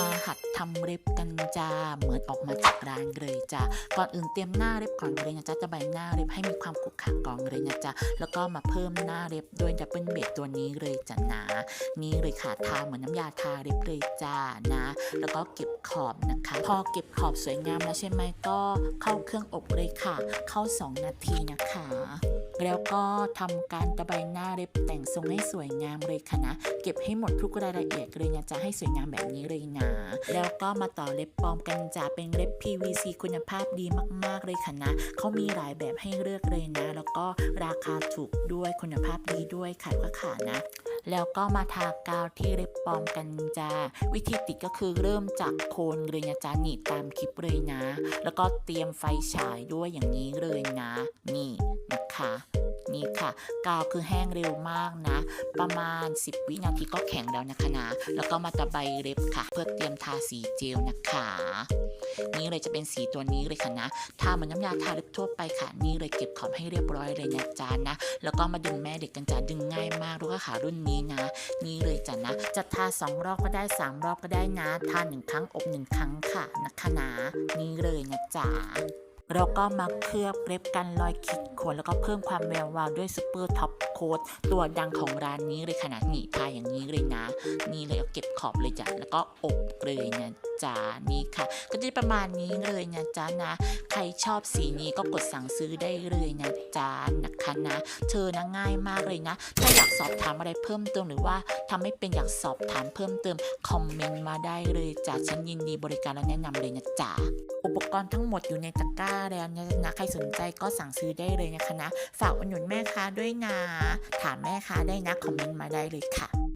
มาหัดทำเล็บกันจ้า เหมือนออกมาจากร้านเลยจ้าก่อนอื่นเตรียมหน้าเล็บก่อนเลยนะจ๊ะจะใบหน้าเล็บให้มีความขรุขระก่อนเลยนะจ๊ะแล้วก็มาเพิ่มหน้าเล็บด้วยดับเบิลเบดตัวนี้เลยจ้ะนะนี่เลยค่ะทาเหมือนน้ำยาทาเล็บเลยจ้านะ แล้วก็เก็บขอบนะคะ พอเก็บขอบสวยงามแล้วใช่ไหมก็เข้าเครื่องอบเลยค่ะ เข้า 2 นาทีนะคะ แล้วก็ทำการตะไบหน้าเล็บแต่งทรงให้สวยงามเลยค่ะนะ เก็บให้หมดทุกรายละเอียดเลยนะจะให้สวยงามแบบนี้เลยนะ แล้วก็มาต่อเล็บปลอมกันจะเป็นเล็บ PVC คุณภาพดีมาก ๆ เลยค่ะนะเขามีหลายแบบให้เลือกเลยนะ แล้วก็ราคาถูกด้วยคุณภาพดีด้วยค่ะก็ขานะแล้วก็มาทากาวที่เล็บปลอมกันจ้าวิธีติดก็คือเริ่มจากโคนเลยนะจ๊ะนี่ตามคลิปเลยนะ แล้วก็เตรียมไฟฉายด้วยอย่างนี้เลยนะ นี่นะคะ นี่ค่ะ กาวคือแห้งเร็วมากนะ ประมาณ 10 วินาทีก็แข็งแล้วนะคะนะแล้วก็มาตะไบเล็บค่ะ เพื่อเตรียมทาสีเจลนะคะ นี่เลยจะเป็นสีตัวนี้เลยค่ะนะทาเหมือนน้ำยาทาเล็บทั่วไปค่ะ นี่เลยเก็บขอบให้เรียบร้อยเลยนะจ๊ะนะ แล้วก็มาดึงแม่เด็กกันจ้าดึงง่ายมากลูกค่ะรุ่นนี้นะ นี่เลยจ้ะนะ จะทาสองรอบก็ได้สามรอบก็ได้นะ ทาหนึ่งครั้งอบหนึ่งครั้งค่ะนะคะนะนี่เลยนะจ๊ะ แล้วก็มาเคลือบเล็บกันรอยขีดข่วนแล้วก็เพิ่มความแวววาวด้วยซูเปอร์ท็อปโค้ดตัวดังของร้านนี้เลยขนาดหนีทาอย่างนี้เลยนะ นี่เลยเอาเก็บขอบเลยจ้ะแล้วก็อบเลยนะ จ๊ะนี่ค่ะ ก็จะประมาณนี้เลยนะจ๊ะนะ ใครชอบสีนี้ก็กดสั่งซื้อได้เลยนะจ๊ะนะคะนะ เธอนะง่ายมากเลยนะ ถ้าอยากสอบถามอะไรเพิ่มเติมหรือว่าทำให้เป็นอยากสอบถามเพิ่มเติมคอมเมนต์มาได้เลยจ้ะฉันยินดีบริการและแนะนำเลยนะจ๊ะอุปกรณ์ทั้งหมดอยู่ในตะกร้าแล้วนะนะใครสนใจก็สั่งซื้อได้เลยนะคะนะ ฝากอุดหนุนแม่ค้าด้วยนะ ถามแม่ค้าได้นะ คอมเมนต์มาได้เลยค่ะ